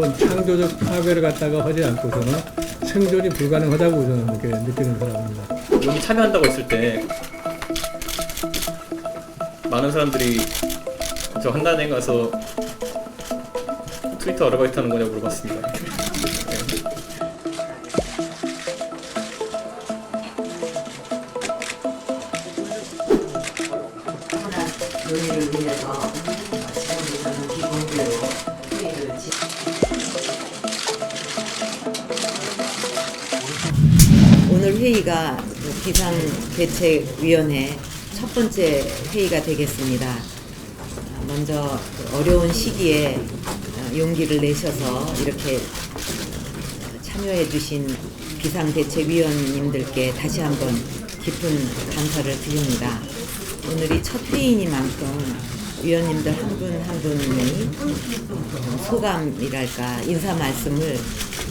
한번 창조적 파괴를 갖다가 하지 않고서는 생존이 불가능하다고 저는 이렇게 느끼는 사람입니다. 여기 참여한다고 했을 때 많은 사람들이 저 한단에 가서 트위터 아르바이트 하는 거냐고 물어봤습니다. 네. 하나 논의를 위해서 오늘 회의가 비상대책위원회 첫 번째 회의가 되겠습니다. 먼저 어려운 시기에 용기를 내셔서 이렇게 참여해 주신 비상대책위원님들께 다시 한번 깊은 감사를 드립니다. 오늘이 첫 회의니만큼 위원님들 한 분 한 분이 소감이랄까 인사 말씀을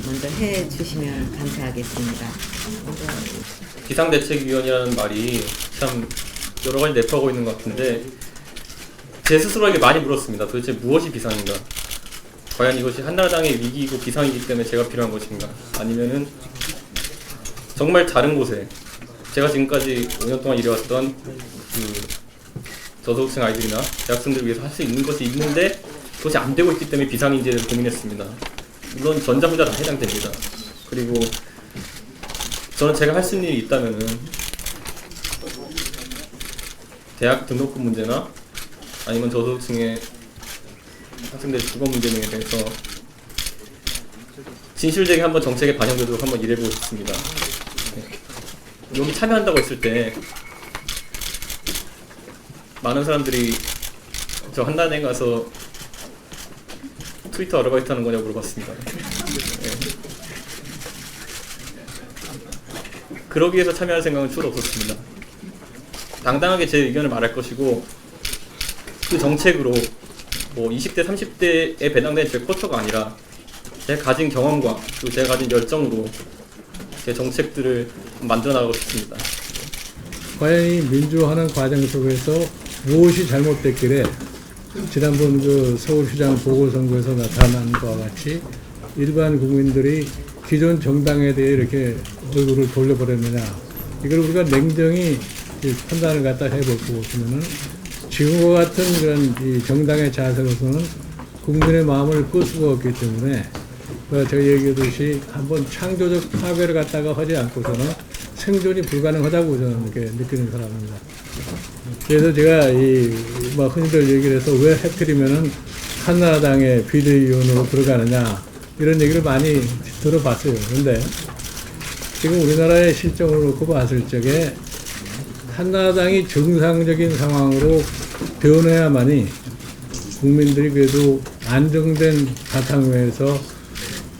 먼저 해 주시면 감사하겠습니다. 비상대책위원이라는 말이 참 여러 가지 내포하고 있는 것 같은데 제 스스로에게 많이 물었습니다. 도대체 무엇이 비상인가? 과연 이것이 한나라당의 위기이고 비상이기 때문에 제가 필요한 것인가? 아니면은 정말 다른 곳에 제가 지금까지 5년 동안 일해왔던 그 저소득층 아이들이나 대학생들을 위해서 할 수 있는 것이 있는데 그것이 안 되고 있기 때문에 비상인지에 대해서 고민했습니다. 물론 전자부자 다 해당됩니다. 그리고 저는 제가 할 수 있는 일이 있다면은 대학 등록금 문제나 아니면 저소득층의 학생들의 주거 문제 등에 대해서 진실되게 한번 정책에 반영되도록 한번 일해보고 싶습니다. 네. 여기 참여한다고 했을 때 많은 사람들이 저 한단에 가서 트위터 아르바이트 하는 거냐고 물어봤습니다. 네. 그러기 위해서 참여할 생각은 추로 없었습니다. 당당하게 제 의견을 말할 것이고 그 정책으로 뭐 20대 30대에 배당된 제 쿼터가 아니라 제가 가진 경험과 그리고 제가 가진 열정으로 제 정책들을 만들어 나가고 싶습니다. 과연 이 민주화하는 과정 속에서 무엇이 잘못됐길래 지난번 그 서울시장 보궐선거에서 나타난 것과 같이 일반 국민들이 기존 정당에 대해 이렇게 얼굴을 돌려버렸느냐. 이걸 우리가 냉정히 이 판단을 갖다 해보고 보면은 지금과 같은 그런 이 정당의 자세로서는 국민의 마음을 끌 수가 없기 때문에 어, 제가 얘기했듯이 한번 창조적 파괴를 갖다가 하지 않고서는 생존이 불가능하다고 저는 이렇게 느끼는 사람입니다. 그래서 제가 이뭐 흔히들 얘기를 해서 왜 해필이면은 한나라당의 비대위원으로 들어가느냐 이런 얘기를 많이 들어봤어요. 근데 지금 우리나라의 실정을 놓고 봤을 적에 한나라당이 정상적인 상황으로 변해야만이 국민들이 그래도 안정된 바탕 위에서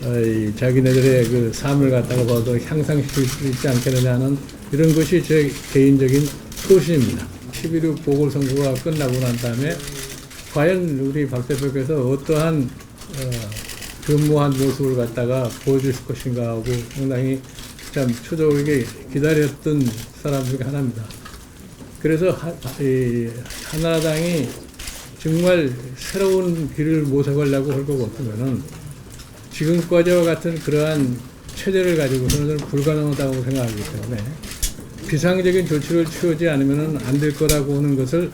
어, 이 자기네들의 그 삶을 갖다가 봐도 향상시킬 수 있지 않겠느냐는 이런 것이 제 개인적인 소신입니다. 11.6 보궐선거가 끝나고 난 다음에 과연 우리 박 대표께서 어떠한 어, 근무한 모습을 갖다가 보여주실 것인가 하고 상당히 참 초조하게 기다렸던 사람 중에 하나입니다. 그래서 하, 이, 한나라당이 정말 새로운 길을 모색하려고 할것 같으면은 지금까지와 같은 그러한 체제를 가지고서는 불가능하다고 생각하기 때문에 비상적인 조치를 취하지 않으면 안 될 거라고 하는 것을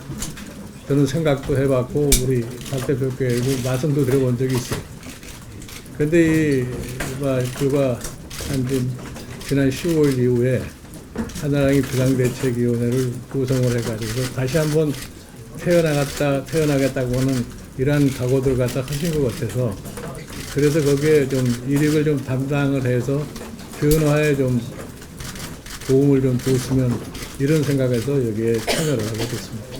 저는 생각도 해봤고 우리 박 대표께 말씀도 드려본 적이 있어요. 그런데 이 뭐, 그가 한 지- 지난 10월 이후에 하나랑이 비상대책위원회를 구성을 해가지고 다시 한번 태어나갔다 태어나겠다고 하는 이러한 각오들 갖다 하신 것 같아서 그래서 거기에 좀 이력을 좀 담당을 해서 변화에 좀 도움을 좀 줬으면 이런 생각에서 여기에 참여를 하게 됐습니다.